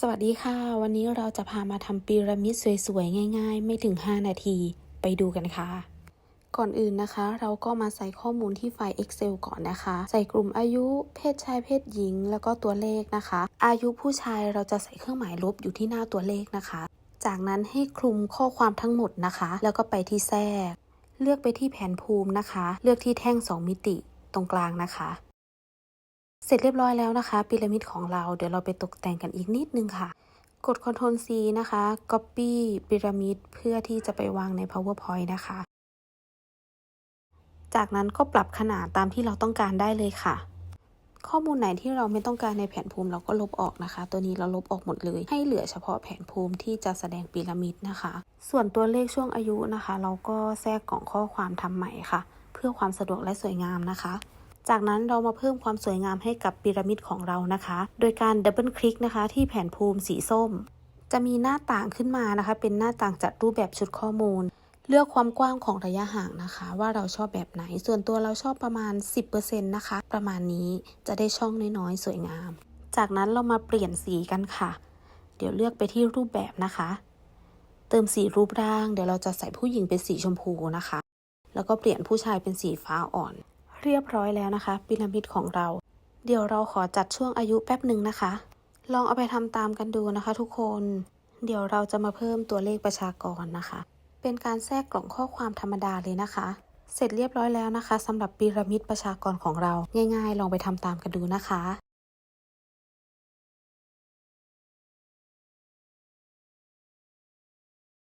สวัสดีค่ะ วันนี้เราจะพามาทำพีระมิดสวยๆ ง่าย ๆ ไม่ถึง 5 นาทีไปดูกันค่ะ ก่อนอื่นนะคะ เราก็มาใส่ข้อมูลที่ไฟล์ Excel ก่อนนะคะ ใส่กลุ่มอายุ เพศชายเพศหญิง แล้วก็ตัวเลขนะคะ อายุผู้ชายเราจะใส่เครื่องหมายลบอยู่ที่หน้าตัวเลขนะคะ จากนั้นให้คลุมข้อความทั้งหมดนะคะ แล้วก็ไปที่แทรก เลือกไปที่แผนภูมินะคะ เลือกที่แท่ง 2 มิติตรงกลางนะคะ เสร็จเรียบร้อยแล้วนะคะพีระมิดของเราเดี๋ยวเราไปตกแต่งกันอีกนิดนึงค่ะ กด Ctrl C นะคะ Copy พีระมิดเพื่อที่จะไปวางใน PowerPoint นะคะ จากนั้นก็ปรับขนาดตามที่เราต้องการได้เลยค่ะ ข้อมูลไหนที่เราไม่ต้องการในแผนภูมิเราก็ลบออกนะคะ ตัวนี้เราลบออกหมดเลย ให้เหลือเฉพาะแผนภูมิที่จะแสดงพีระมิดนะคะ ส่วนตัวเลขช่วงอายุนะคะ เราก็แทรกกล่องข้อความทำใหม่ค่ะ เพื่อความสะดวกและสวยงามนะคะ จากนั้นเรามาเพิ่มความสวยงามให้กับพีระมิดของเรานะคะ โดยการดับเบิลคลิกนะคะ ที่แผนภูมิสีส้ม จะมีหน้าต่างขึ้นมานะคะ เป็นหน้าต่างจัดรูปแบบชุดข้อมูล เลือกความกว้างของระยะห่างนะคะ ว่าเราชอบแบบไหน ส่วนตัวเราชอบประมาณ 10%นะคะ ประมาณนี้จะได้ช่องน้อยๆสวยงาม จากนั้นเรามาเปลี่ยนสีกันค่ะ เดี๋ยวเลือกไปที่รูปแบบนะคะ เติมสีรูปร่าง เดี๋ยวเราจะใส่ผู้หญิงเป็นสีชมพูนะคะ แล้วก็เปลี่ยนผู้ชายเป็นสีฟ้าอ่อน เรียบร้อยแล้วนะคะพีระมิดของเรา เดี๋ยวเราขอจัดช่วงอายุแป๊บหนึ่งนะคะ ลองเอาไปทำตามกันดูนะคะ ทุกคน เดี๋ยวเราจะมาเพิ่มตัวเลขประชากรนะคะ เป็นการแทรกกล่องข้อความธรรมดาเลยนะคะ เสร็จเรียบร้อยแล้วนะคะสำหรับพีระมิดประชากรของเรา ง่าย ๆ ลองไปทำตามกันดูนะคะ